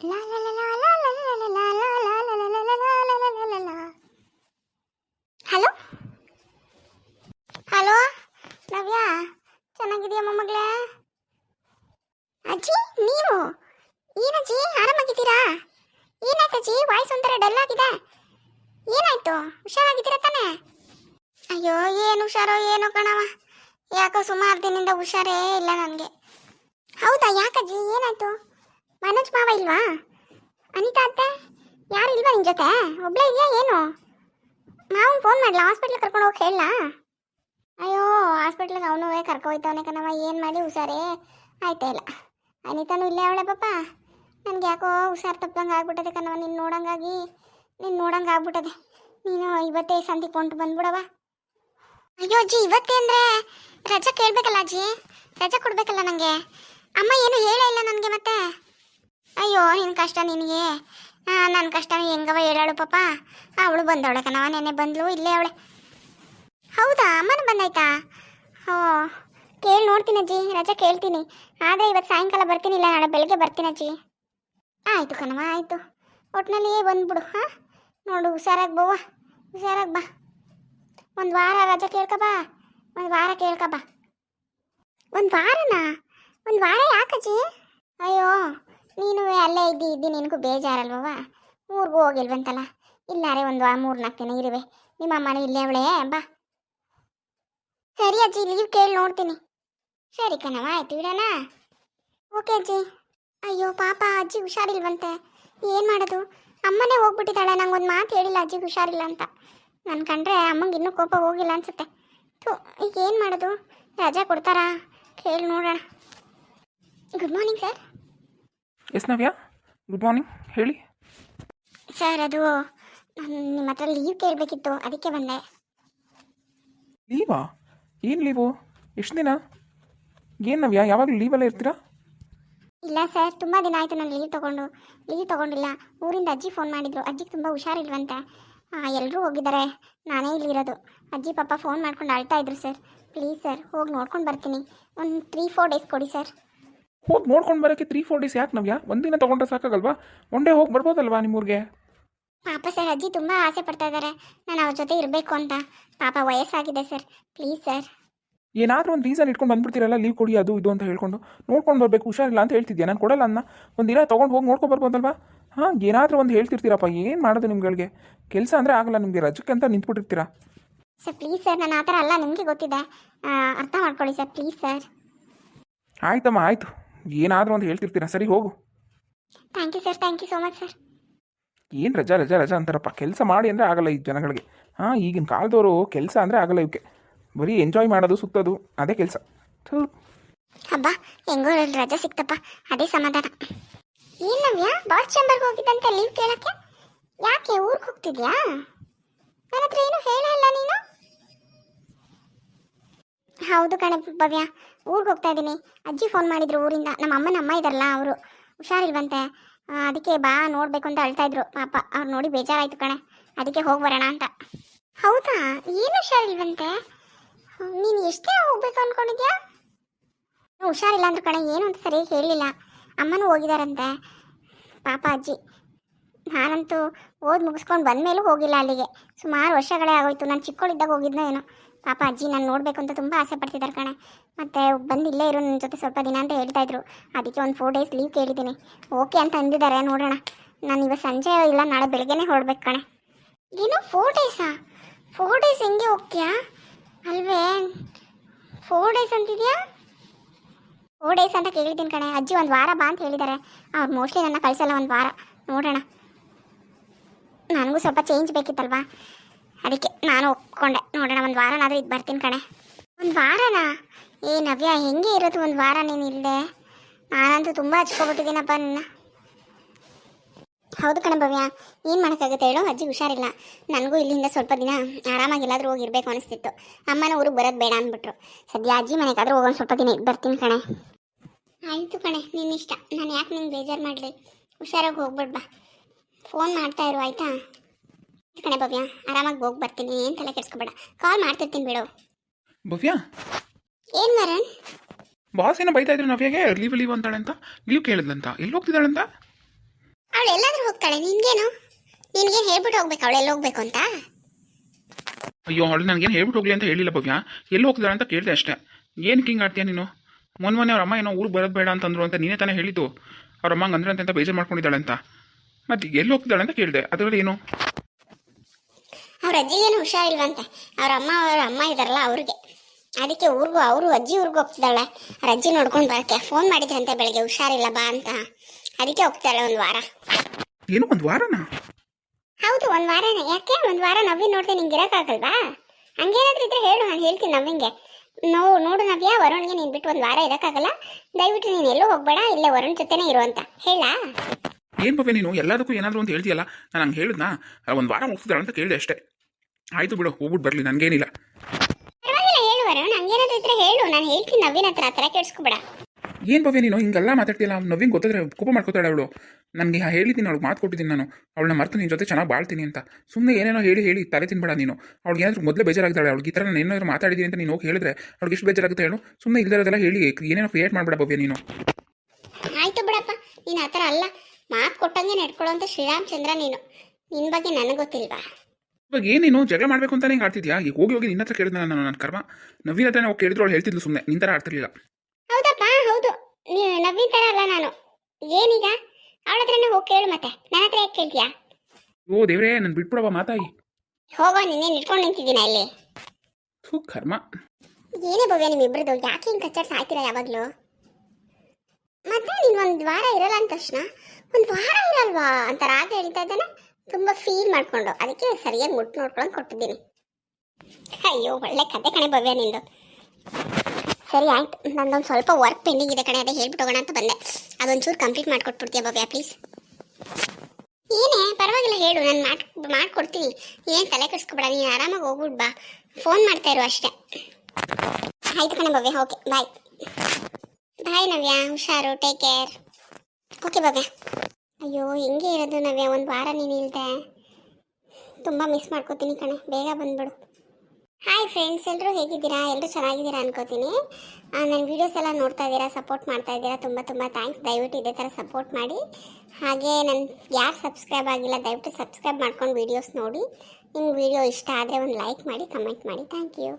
Hello hello Navya, ಚೆನ್ನಾಗಿದೆಯಾ ಮೊಮ್ಮಗಳೇ? ಅಜ್ಜಿ, ನೀವು? ಏನಜ್ಜಿ, ಆರಾಮಾಗಿದ್ದೀರಾ? ಏನಾಯ್ತಜ್ಜಿ, ವಾಯ್ಸ್ ಒಂಥರ ಡಲ್ ಆಗಿದೆ. ಏನಾಯ್ತು? ಹುಷಾರಾಗಿದ್ದೀರಾ ತಾನೇ? ಅಯ್ಯೋ, ಏನು ಹುಷಾರೋ ಏನೋ ಕಣವ. ಯಾಕೋ ಸುಮಾರು ದಿನದಿಂದ ಹುಷಾರೇ ಇಲ್ಲ ನನಗೆ. ಹೌದಾ, ಯಾಕಜ್ಜಿ, ಏನಾಯ್ತು? ಮನೋಜ್ ಮಾವ ಇಲ್ವಾ? ಅನಿತಾ ಅತ್ತೆ? ಯಾರು ಇಲ್ವಾ ನಿನ್ ಜೊತೆ? ಒಬ್ಳೇ ಇದೆಯಾ ಏನು? ಮಾವನ್ ಫೋನ್ ಮಾಡ್ಲಾ? ಹಾಸ್ಪಿಟ್ಲಿಗೆ ಕರ್ಕೊಂಡು ಹೋಗಿ ಹೇಳಲಾ ಅಯ್ಯೋ ಹಾಸ್ಪಿಟ್ಲಿಗೆ ಅವನು ಕರ್ಕೊ ಹೋಯ್ತವನೆ ಕಣವ ಏನು ಮಾಡಿ ಹುಷಾರೇ? ಆಯ್ತಾ ಇಲ್ಲ. ಅನಿತಾನು ಇಲ್ಲೇ ಅವಳೆ ಪಾಪ. ನನಗೆ ಯಾಕೋ ಹುಷಾರು ತಪ್ಪದಂಗೆ ಆಗ್ಬಿಟ್ಟದೆ ಕಣವ ನೀನು ನೋಡಂಗಾಗಿ, ನೀನು ನೋಡಂಗೆ ಆಗ್ಬಿಟ್ಟದೆ. ನೀನು ಇವತ್ತೇ ಸಂತಿ ಕೊಂಡು ಬಂದ್ಬಿಡವ ಅಯ್ಯೋ ಅಜ್ಜಿ, ಇವತ್ತೇ ಅಂದರೆ ರಜಾ ಕೇಳಬೇಕಲ್ಲ ಅಜ್ಜಿ? ರಜಾ ಕೊಡಬೇಕಲ್ಲ ನನಗೆ ಅಮ್ಮ ಏನು ಹೇಳೇ ಇಲ್ಲ ನನಗೆ ಮತ್ತೆ. ಅಯ್ಯೋ ನಿನ್ನ ಕಷ್ಟ ನಿನಗೆ. ನನ್ನ ಕಷ್ಟ ಹೆಂಗವ ಹೇಳಾಳು ಪಾಪ. ಅವಳು ಬಂದವಳೆ ಕಣವ ನೆನ್ನೆ ಬಂದ್ಲು, ಇಲ್ಲೇ ಅವಳೆ. ಹೌದಾ, ಅಮ್ಮನ ಬಂದಾಯ್ತಾ? ಓ ಕೇಳಿ ನೋಡ್ತೀನಿ ಅಜ್ಜಿ, ರಜಾ ಕೇಳ್ತೀನಿ. ಆದರೆ ಇವತ್ತು ಸಾಯಂಕಾಲ ಬರ್ತೀನಿ, ಇಲ್ಲ ನಾಳೆ ಬೆಳಗ್ಗೆ ಬರ್ತೀನಿ ಅಜ್ಜಿ. ಆಯಿತು ಕಣವ ಆಯಿತು. ಒಟ್ಟಿನಲ್ಲಿ ಬಂದ್ಬಿಡು ಹಾಂ? ನೋಡು, ಹುಷಾರಾಗಿ ಬವ್ವ ಹುಷಾರಾಗಿ ಬಾ. ಒಂದು ವಾರ ರಜೆ ಕೇಳ್ಕ ಬಾ, ಒಂದು ವಾರ ಕೇಳ್ಕ ಬಾ. ಒಂದು ವಾರನಾ? ಒಂದು ವಾರ ಯಾಕಜ್ಜಿ ಅಯ್ಯೋ ನೀನು ಅಲ್ಲೇ ಇದ್ದಿ ಇದ್ದಿ ನಿನಗೂ ಬೇಜಾರಲ್ವವ ಊರಿಗೂ ಹೋಗಿಲ್ವಂತಲ್ಲ? ಇಲ್ಲಾರೆ ಒಂದು ಆ ಮೂರು ನಾಲ್ಕು ದಿನ ಇರುವೆ. ನಿಮ್ಮ ಅಮ್ಮನೇ ಇಲ್ಲೇ ಅವಳೇ? ಬಾ. ಸರಿ ಅಜ್ಜಿ ಲೀವ್ ಕೇಳಿ ನೋಡ್ತೀನಿ. ಸರಿ ಕಣವ ಆಯ್ತು ಇಡೋಣ. ಓಕೆ ಅಜ್ಜಿ. ಅಯ್ಯೋ, ಪಾಪ, ಅಜ್ಜಿ ಹುಷಾರಿಲ್ವಂತೆ. ಏನು ಮಾಡೋದು? ಅಮ್ಮನೇ ಹೋಗ್ಬಿಟ್ಟಿದ್ದಾಳೆ, ನಂಗೊಂದು ಮಾತು ಹೇಳಿಲ್ಲ ಅಜ್ಜಿ ಹುಷಾರಿಲ್ಲ ಅಂತ. ನಾನು ಕಂಡ್ರೆ ಅಮ್ಮಂಗೆ ಇನ್ನೂ ಕೋಪ ಹೋಗಿಲ್ಲ ಅನ್ಸುತ್ತೆ. ಥೂ ಈಗ ಏನು ಮಾಡೋದು? ರಜಾ ಕೊಡ್ತಾರಾ? ಕೇಳಿ ನೋಡೋಣ. Good morning sir yes Navya good morning ಹೇಳಿ. ಸರ್ ಅದು ನಿಮ್ಮ ಹತ್ರ ಲೀವ್ ಕೇಳಬೇಕಿತ್ತು ಅದಕ್ಕೆ ಬಂದೆ. ಲೀವಾ ಏನು ಲೀವು ಎಷ್ಟು ದಿನ? ಏನು ನವ್ಯಾ ಯಾವಾಗಲೂ ಲೀವಲ್ಲೇ ಇರ್ತೀರಾ? ಇಲ್ಲ ಸರ್ ತುಂಬ ದಿನ ಆಯಿತು ನಾನು ಲೀವ್ ತೊಗೊಂಡು ಲೀವ್ ತೊಗೊಂಡಿಲ್ಲ. ಊರಿಂದ ಅಜ್ಜಿ ಫೋನ್ ಮಾಡಿದ್ರು ಅಜ್ಜಿಗೆ ತುಂಬ ಹುಷಾರಿಲ್ವಂತೆ. ಎಲ್ಲರೂ ಹೋಗಿದ್ದಾರೆ ನಾನೇ ಇಲ್ಲಿರೋದು ಅಜ್ಜಿ ಪಾಪ ಫೋನ್ ಮಾಡ್ಕೊಂಡು ಅಳ್ತಾ ಇದ್ರು ಸರ್. ಪ್ಲೀಸ್ ಸರ್ ಹೋಗಿ ನೋಡ್ಕೊಂಡು ಬರ್ತೀನಿ. ಒಂದು ತ್ರೀ ಫೋರ್ ಡೇಸ್ ಕೊಡಿ ಸರ್. ಹೋಗಿ ನೋಡ್ಕೊಂಡು ಬರೋಕ್ಕೆ ತ್ರೀ ಫೋರ್ ಡೇಸ್ ಯಾಕೆ ನವ್ಯ? ಒಂದಿನ ತೊಗೊಂಡ್ರೆ ಸಾಕಾಗಲ್ವಾ? ಒನ್ ಡೇ ಹೋಗಿ ಬರ್ಬೋದಲ್ವಾ ನಿಮ್ಮೂರಿಗೆ? ಪಾಪ ಸರ್ ಅಜ್ಜಿ ತುಂಬ ಆಸೆ ಪಡ್ತಾ ಇದ್ದಾರೆ ನಾನು ಅವ್ರ ಜೊತೆ ಇರಬೇಕು ಅಂತ. ಪಾಪ ವಯಸ್ಸಾಗಿದೆ ಸರ್. Please sir. ಏನಾದರೂ ಒಂದು ರೀಸನ್ ಇಟ್ಕೊಂಡು ಬಂದ್ಬಿಡ್ತೀರಲ್ಲ ಲೀವ್ ಕೊಡಿ ಅದು ಇದು ಅಂತ ಹೇಳ್ಕೊಂಡು. ನೋಡ್ಕೊಂಡು ಬರಬೇಕು ಹುಷಾರಿಲ್ಲ ಅಂತ ಹೇಳ್ತಿದ್ಯಾ? ನಾನು ಕೊಡಲ್ಲ ಅನ್ನ. ಒಂದು ದಿನ ತೊಗೊಂಡು ಹೋಗಿ ನೋಡ್ಕೊಂಡು ಬರ್ಬೋದಲ್ವಾ? ಹಾಂ ಏನಾದರೂ ಒಂದು ಹೇಳ್ತಿರ್ತೀರಪ್ಪ ಏನು ಮಾಡೋದು ನಿಮ್ಗಳಿಗೆ? ಕೆಲಸ ಅಂದರೆ ಆಗಲ್ಲ ನಿಮಗೆ ರಜಕ್ಕೆ ಅಂತ ನಿಂತ್ಬಿಟ್ಟಿರ್ತೀರಾ? ಸರ್ ಪ್ಲೀಸ್ ಸರ್ ನಾನು ಆ ಥರ ಅಲ್ಲ ನಿಮಗೆ ಗೊತ್ತಿದೆ. ಅರ್ಥ ಮಾಡ್ಕೊಳ್ಳಿ ಸರ್ ಪ್ಲೀಸ್ ಸರ್. ಆಯ್ತಮ್ಮ ಆಯಿತು. ಏನಾದರೂ ಒಂದು ಹೇಳ್ತಿರ್ತೀರಾ? ಸರಿ ಹೋಗು. Thank you sir thank you so much sir ಏನು ರಜಾ ರಜಾ ರಜಾ ಅಂತಾರಪ್ಪ. ಕೆಲಸ ಮಾಡಿ ಅಂದರೆ ಆಗಲ್ಲ ಈ ಜನಗಳಿಗೆ. ಹಾಂ ಈಗಿನ ಕಾಲದವರು ಕೆಲಸ ಅಂದರೆ ಆಗಲ್ಲ ಇವಕ್ಕೆ ಬರೀ ಎಂಜಾಯ್ ಮಾಡೋದು ಸುತ್ತೋದು ಅದೇ ಕೆಲಸ. ಥೂ. ಹಬ್ಬ ಹೆಂಗೋ ರಜೆ ಸಿಕ್ತಪ್ಪ. ಅದೇ ಸಮಾಧಾನ. ಏನ್ ನವ್ಯ ಬಾಸ್ ಚೇಂಬರ್ಗೆ ಹೋಗಿದ್ದಂತೆ ಲೀವ್ ಕೇಳಕ್ಕೆ? ಯಾಕೆ ಊರಿಗೆ ಹೋಗ್ತಿದ್ಯಾ? ನನ್ನ ಹತ್ರ ಏನು ಹೇಳೇ ಹೌದು ಕಣೆ ಭವ್ಯ. ಊರಿಗೆ ಹೋಗ್ತಾ ಇದ್ದೀನಿ. ಅಜ್ಜಿ ಫೋನ್ ಮಾಡಿದ್ರು ಊರಿಂದ. ನಮ್ಮ ಅಮ್ಮನ ಅಮ್ಮ ಇದಾರಲ್ಲ ಅವರು. ಹುಷಾರಿಲ್ವಂತೆ. ಅದಕ್ಕೆ ಬಾ ನೋಡ್ಬೇಕು ಅಂತ ಅಳ್ತಾ ಇದ್ರು. ಪಾಪ, ಅವ್ರು ನೋಡಿ ಬೇಜಾರಾಯ್ತು ಕಣೆ. ಅದಕ್ಕೆ ಹೋಗಿ ಬರೋಣ ಅಂತ. ಹೌದಾ? ಏನು ಹುಷಾರಿಲ್ವಂತೆ? ನೀನು ಎಷ್ಟೇ ಹೋಗ್ಬೇಕು ಅನ್ಕೊಂಡಿದ್ಯಾ? ಹುಷಾರಿಲ್ಲ ಅಂದ್ರು ಕಣೆ. ಏನು ಅಂತ ಸರಿಯಾಗಿ ಹೇಳಲಿಲ್ಲ ಅಮ್ಮನೂ ಹೋಗಿದಾರಂತೆ. ಪಾಪ ಅಜ್ಜಿ. ನಾನಂತೂ ಓದಿ ಮುಗಿಸ್ಕೊಂಡು ಬಂದಮೇಲೂ ಹೋಗಿಲ್ಲ ಅಲ್ಲಿಗೆ. ಸುಮಾರು ವರ್ಷಗಳೇ ಆಗೋಯ್ತು. ನಾನು ಚಿಕ್ಕವಳಿದ್ದಾಗ ಹೋಗಿದ್ನೋ ಏನೋ. ಪಾಪ ಅಜ್ಜಿ ನಾನು ನೋಡಬೇಕು ಅಂತ ತುಂಬ ಆಸೆ ಪಡ್ತಿದ್ದಾರೆ ಕಣೆ. ಮತ್ತು ಬಂದು ಇಲ್ಲೇ ಇರೋ ನನ್ನ ಜೊತೆ ಸ್ವಲ್ಪ ದಿನ ಅಂತ ಹೇಳ್ತಾ ಇದ್ರು. ಅದಕ್ಕೆ ಒಂದು ಫೋರ್ ಡೇಸ್ ಲೀವ್ ಕೇಳಿದ್ದೀನಿ. ಓಕೆ ಅಂತ ಅಂದಿದ್ದಾರೆ, ನೋಡೋಣ. ನಾನು ಇವತ್ತು ಸಂಜೆ ಇಲ್ಲ, ನಾಳೆ ಬೆಳಗ್ಗೆನೇ ಹೊರಡ್ಬೇಕು ಕಣೆ. ಏನು ಫೋರ್ ಡೇಸಾ ಫೋರ್ ಡೇಸ್ ಹೆಂಗೆ ಹೋಗ್ತೀಯಾ? ಅಲ್ವೇ ಫೋರ್ ಡೇಸ್ ಅಂತಿದೆಯಾ? ಫೋರ್ ಡೇಸ್ ಅಂತ ಕೇಳಿದ್ದೀನಿ ಕಣೆ. ಅಜ್ಜಿ ಒಂದು ವಾರ ಬಾ ಅಂತ ಹೇಳಿದ್ದಾರೆ. ಅವ್ರು ಮೋಸ್ಟ್ಲಿ ನನ್ನ ಕಳಿಸಲ್ಲ ಒಂದು ವಾರ. ನೋಡೋಣ. ನನಗೂ ಸ್ವಲ್ಪ ಚೇಂಜ್ ಬೇಕಿತ್ತಲ್ವಾ? ಅದಕ್ಕೆ ನಾನು ಒಪ್ಕೊಂಡೆ. ನೋಡೋಣ, ಒಂದು ವಾರನಾದರೂ ಇದು ಬರ್ತೀನಿ ಕಣೆ. ಒಂದು ವಾರನಾ? ಏ, ನವ್ಯ, ಹೆಂಗೆ ಇರೋದು ಒಂದು ವಾರ ನೀನು ಇಲ್ಲದೆ ನಾನಂತೂ ತುಂಬ ಹಚ್ಕೊಬಿಟ್ಟಿದ್ದೀನಪ್ಪ ನನ್ನ. ಹೌದು ಕಣ ಭವ್ಯ. ಏನು ಮಾಡೋಕ್ಕಾಗುತ್ತೆ ಹೇಳು? ಅಜ್ಜಿ ಹುಷಾರಿಲ್ಲ. ನನಗೂ ಇಲ್ಲಿಂದ ಸ್ವಲ್ಪ ದಿನ ಆರಾಮಾಗಿ ಎಲ್ಲಾದರೂ ಹೋಗಿರ್ಬೇಕು ಅನಿಸ್ತಿತ್ತು. ಅಮ್ಮನ ಊರಿಗೆ ಬರೋದು ಬೇಡ ಅಂದ್ಬಿಟ್ರು. ಸದ್ಯ ಅಜ್ಜಿ ಮನೆಗಾದರೂ ಹೋಗೋಣ ಸ್ವಲ್ಪ ದಿನ ಇದ್ದು ಬರ್ತೀನಿ ಕಣೆ. ಆಯಿತು ಕಣೆ ನಿನ್ನ ಇಷ್ಟ ನಾನು ಯಾಕೆ ನಿಂಗೆ ಬೇಜಾರು ಮಾಡಲಿ? ಹುಷಾರಾಗಿ ಹೋಗ್ಬಿಡ್ ಬಾ. ಫೋನ್ ಮಾಡ್ತಾ ಇರು ಆಯಿತಾ? ಕಣೆ ಭವ್ಯ ಆರಾಮಾಗಿ ಹೋಗಿ ಬರ್ತೀನಿ ಏನು ತಲೆ ಕೆಡ್ಸ್ಕೊಬೇಡ. ಕಾಲ್ ಮಾಡ್ತಿರ್ತೀನಿ ಬಿಡು. ಭವ್ಯ? ಏನು ಮರಣ್ ಬಾಸ್ ಏನೋ ಬೈತಾ ಇದ್ರು ನವ್ಯಾಗೆ ಲೀವ್ ಲೀವ್ ಅಂತಾಳೆ ಅಂತ. ಲೀವ್ ಕೇಳಿದ್ಲಂತ. ಎಲ್ಲಿ ಹೋಗ್ತಿದ್ದಾಳಂತ? ಅವಳು ಎಲ್ಲಾದ್ರೂ ಹೋಗ್ತಾಳೆ ನಿನ್ಗೇನು? ನಿನ್ಗೇನು ಹೇಳ್ಬಿಟ್ಟು ಹೋಗ್ಬೇಕು ಅವಳು ಎಲ್ಲಿ ಹೋಗ್ಬೇಕು ಅಂತ? ಅಯ್ಯೋ ಅವಳು ನನಗೇನು ಹೇಳ್ಬಿಟ್ಟು ಹೋಗ್ಲಿ ಅಂತ ಹೇಳಿಲ್ಲ ಭವ್ಯ. ಎಲ್ಲಿ ಹೋಗ್ತಿದ್ದಾಳೆ ಅಂತ ಕೇಳಿದೆ ಅಷ್ಟೇ. ಏನು ಕಿಂಗ್ ಆಡ್ತೀಯ ನೀನು? ಮೊನ್ನೆ ಮೊನ್ನೆ ಅವ್ರ ಅಮ್ಮ ಏನೋ ಊರಿಗೆ ಬರೋದು ಬೇಡ ಅಂತಂದ್ರು ಅಂತ ನೀನೇ ತಾನೇ ಹೇಳಿದ್ದು. ಅವ್ರ ಅಮ್ಮ ಹಂಗೆ ಅಂದ್ರೆ ಅಂತ ಬೇಜಾರು ಮಾಡ್ಕೊಂಡಿದ್ದಾಳೆ ಅಂತ ಮತ್ತೆ ಎಲ್ಲಿ ಹೋಗ್ತಿದ್ದಾಳೆ ಅಂತ ಕೇಳಿದೆ. ಅದರಲ್ಲಿ ಏನು? ಅವ್ರ ಅಜ್ಜಿಗೇನು ಹುಷಾರಿಲ್ವಂತೆ. ಅವ್ರ ಅಮ್ಮ ಅವ್ರ ಅಮ್ಮ ಇದಾರಲ್ಲ ಅವ್ರಿಗೆ. ಅದಕ್ಕೆ ಊರಿಗೂ ಅವರು ಅಜ್ಜಿ ಊರಿಗೆ ಹೋಗ್ತಿದ್ದಾಳೆ ಅವ್ರ ಅಜ್ಜಿ ನೋಡ್ಕೊಂಡು ಬರಕ್ಕೆ. ಫೋನ್ ಮಾಡಿದ್ರಂತೆ ಬೆಳಗ್ಗೆ ಹುಷಾರಿಲ್ಲ ಬಾ ಅಂತ. ಅದಕ್ಕೆ ಹೋಗ್ತಾಳೆ ಒಂದು ವಾರ. ಏನು ಒಂದು ವಾರನ? ಹೌದು ಒಂದು ವಾರನೇ. ಯಾಕೆ? ಒಂದು ವಾರ ನವ್ವಿ ನೋಡ್ದೆ ನಿಂಗೆ ಇರೋಕ್ಕಾಗಲ್ವಾ? ಹಂಗೇನಾದ್ರೂ ಇದ್ರೆ ಹೇಳು ನಾನು ಹೇಳ್ತೀನಿ ನವ್ವಿಂಗೆ. ನೋ ನೋಡು ನವ್ಯ ವರುಣ್ಗೆ ನೀನು ಬಿಟ್ಟು ಒಂದು ವಾರ ಇರೋಕ್ಕಾಗಲ್ಲ. ದಯವಿಟ್ಟು ನೀನು ಎಲ್ಲೂ ಹೋಗ್ಬೇಡ ಇಲ್ಲೇ ವರುಣ್ ಜೊತೆನೇ ಇರು ಅಂತ. ಹೇಳಾ? ಏನು ಭವ್ಯ ನೀನು? ಎಲ್ಲದಕ್ಕೂ ಏನಾದರೂ ಅಂತ ಹೇಳ್ತೀಯಲ್ಲ? ನಾನು ಹಂಗೆ ಹೇಳಿದ್ನಾ? ಒಂದು ವಾರ ಹೋಗ್ತಿದ್ದಾಳೆ ಅಂತ ಕೇಳಿದೆ ಅಷ್ಟೇ. ಆಯಿತು ಬಿಡು ಹೋಗ್ಬಿಟ್ಟು ಬರಲಿ ನನಗೇನಿಲ್ಲ. ಪರವಾಗಿಲ್ಲ ಹೇಳು ವರುಣ್. ಹಂಗೇನಾದ್ರೂ ಇದ್ರೆ ಹೇಳು. ನಾನು ಹೇಳ್ತೀನಿ ನವ್ವಿನ ಹತ್ರ ಆ ಥರ ಕೇಳಿಸ್ಕೊಬೇಡ. ಏನು ಭವ್ಯ ನೀನು? ಹಿಂಗೆಲ್ಲ ಮಾತಾಡ್ತಿಲ್ಲ ನವೀನ್ ಗೊತ್ತಾದ್ರೆ ಕೋಪ ಮಾಡ್ಕೋತಾಳೆ ಅವಳು. ನನಗೆ ಹೇಳಿದ್ದೀನಿ ಅವಳಿಗೆ ಮಾತು ಕೊಟ್ಟಿದ್ದೀನಿ ನಾನು. ಅವಳನ್ನ ಮರ್ತು ನಿನ್ನ ಜೊತೆ ಚೆನ್ನಾಗಿ ಬಾಳ್ತೀನಿ ಅಂತ. ಸುಮ್ಮನೆ ಏನೇನೋ ಹೇಳಿ ಹೇಳಿ ತಲೆ ತಿನ್ಬೇಡ ನೀನು. ಅವ್ಳಿಗೆ ಏನಾದರೂ ಮೊದಲೇ ಬೇಜಾರಾಗ್ತಾಳೆ ಅವ್ಳಿಗೆ ಈ ಥರ ನಾನು ಏನಾದರೂ ಮಾತಾಡಿದ್ದೀನಿ ಅಂತ ನೀನು ಹೋಗಿ ಹೇಳಿದ್ರೆ ಅವ್ಳಿಗೆ ಎಷ್ಟು ಬೇಜಾರಾಗುತ್ತೆ ಹೇಳು? ಸುಮ್ಮನೆ ಇಲ್ಲದೆಲ್ಲ ಹೇಳಿ ಏನೇನೋ ಕ್ರಿಯೇಟ್ ಮಾಡಬೇಡ ಭವ್ಯ ನೀನು. ಆಯ್ತು ಬಿಡಪ್ಪ ನೀನು ಆ ಥರ ಅಲ್ಲ. ಮಾತು ಕೊಟ್ಟಂಗೆ ಶ್ರೀರಾಮ್ ಶ್ರೀರಾಮಚಂದ್ರ ನೀನು. ನಿನ್ನ ಬಗ್ಗೆ ನನಗೆ ಗೊತ್ತಿಲ್ವಾ? ಇವಾಗ ಏನೇನು ಜಗಳ ಮಾಡಬೇಕು ಅಂತ ಹಿಂಗೆ ಆಡ್ತಿದ್ಯಾ? ಈಗ ಹೋಗಿ ಹೋಗಿ ನಿನ್ನ ಹತ್ರ ಕೇಳಿದ ನಾನು ನನ್ನ ಕರ್ಮ. ನವೀನ ಹತ್ರ ಹೋಗಿ ಕೇಳಿದ್ರು ಅವಳು ಹೇಳ್ತಿದ್ಲು ಸುಮ್ಮನೆ ನಿನ್ನ ಥರ ಆಡ್ತಿರ್ಲಿಲ್ಲ. ಹೌದಪ್ಪ ಹೌದು. ನೀ- ನವೀನ್ ಥರ ಅಲ್ಲ ನಾನು. ಏನೀಗ? ಅವಳ ಹತ್ರನೇ ಹೋಗಿ ಕೇಳು ಮತ್ತೆ. ನನ್ನ ಹತ್ರ ಯಾಕೆ ಕೇಳ್ತೀಯಾ? ಓ ದೇವ್ರೇ ನಾನು ಬಿಟ್ಬಿಡವ ಮಾತಾಗಿ ಹೋಗೋ ನಿನ್ನೆ ನಿಂತ್ಕೊಂಡು ನಿಂತಿದ್ದೀನ ಇಲ್ಲಿ? ಥೂ ಕರ್ಮ. ಏನೇ ಭವ್ಯ ನಿಮ್ಮಿಬ್ರದ್ದು. ಯಾಕೆ ಹಿಂಗೆ ಕಚ್ಚಾಡ್ಸ್ ಆಯ್ತೀರಾ ಯಾವಾಗಲೂ? ಮತ್ತೆ ನೀನು ಒಂದು ವಾರ ಇರಲ್ಲ ಅಂದ ತಕ್ಷಣ, ಒಂದು ವಾರ ಇರಲ್ವಾ ಅಂತ ರಾಧೆ ಹೇಳ್ತಾ ಇದ್ದಾನೆ. ತುಂಬ ಫೀಲ್ ಮಾಡ್ಕೊಂಡು, ಅದಕ್ಕೆ ಸರಿಯಾಗಿ ಮುಟ್ಟು ನೋಡ್ಕೊಂಡು ಕೊಟ್ಟಿದ್ದೀನಿ. ಅಯ್ಯೋ, ಒಳ್ಳೆ ಕತೆ ಕಣೆ ಭವ್ಯ ನಿಂದು. ಸರಿ, ಆಯ್ತು. ನಂದೊಂದು ಸ್ವಲ್ಪ ವರ್ಕ್ ಪೆಂಡಿಂಗ್ ಇದೆ ಕಣೆ, ಅದೇ ಹೇಳ್ಬಿಟ್ಟು ಹೋಗೋಣ ಅಂತ ಬಂದೆ. ಅದೊಂಚೂರು ಕಂಪ್ಲೀಟ್ ಮಾಡ್ಕೊಟ್ಬಿಡ್ತೀಯ ಭವ್ಯ ಪ್ಲೀಸ್ ಏನೇ, ಪರವಾಗಿಲ್ಲ, ಹೇಳು. ನಾನು ಮಾಡ್, ಮಾಡ್ಕೊಡ್ತೀನಿ. ಏನು ತಲೆ ಕೆಡಿಸ್ಕೊಬೇಡ, ನೀನು ಆರಾಮಾಗಿ ಹೋಗ್ಬಿಟ್ಟು ಬಾ. ಫೋನ್ ಮಾಡ್ತಾ ಇರು ಅಷ್ಟೇ. ಆಯ್ತು ಕಣೆ ಭವ್ಯ, ಓಕೆ ಬಾಯ್ ಬಾಯ್ ನವ್ಯ. ಹುಷಾರು. ಟೇಕ್ ಕೇರ್ ಓಕೆ ಬಾಬೆ ಅಯ್ಯೋ, ಹಿಂಗೆ ಇರೋದು ನವ್ಯ. ಒಂದು ವಾರ ನೀನು ಇಲ್ದೆ. ತುಂಬ ಮಿಸ್ ಮಾಡ್ಕೋತೀನಿ ಕಣೆ. ಬೇಗ ಬಂದ್ಬಿಡು. ಹಾಯ್ ಫ್ರೆಂಡ್ಸ್ ಎಲ್ಲರೂ ಹೇಗಿದ್ದೀರಾ? ಎಲ್ಲರೂ ಚೆನ್ನಾಗಿದ್ದೀರಾ ಅನ್ಕೋತೀನಿ. ನನ್ನ ವೀಡಿಯೋಸ್ ಎಲ್ಲ ನೋಡ್ತಾ ಇದ್ದೀರಾ ಸಪೋರ್ಟ್ ಮಾಡ್ತಾ ಇದ್ದೀರಾ, ತುಂಬ ತುಂಬ ಥ್ಯಾಂಕ್ಸ್ ದಯವಿಟ್ಟು ಇದೇ ಥರ ಸಪೋರ್ಟ್ ಮಾಡಿ. ಹಾಗೆ ನನ್ನ ಯಾರು ಸಬ್ಸ್ಕ್ರೈಬ್ ಆಗಿಲ್ಲ, ದಯವಿಟ್ಟು ಸಬ್ಸ್ಕ್ರೈಬ್ ಮಾಡ್ಕೊಂಡು ವೀಡಿಯೋಸ್ ನೋಡಿ. ನಿಮ್ಗೆ ವೀಡಿಯೋ ಇಷ್ಟ ಆದರೆ ಒಂದು ಲೈಕ್ ಮಾಡಿ ಕಮೆಂಟ್ ಮಾಡಿ. Thank you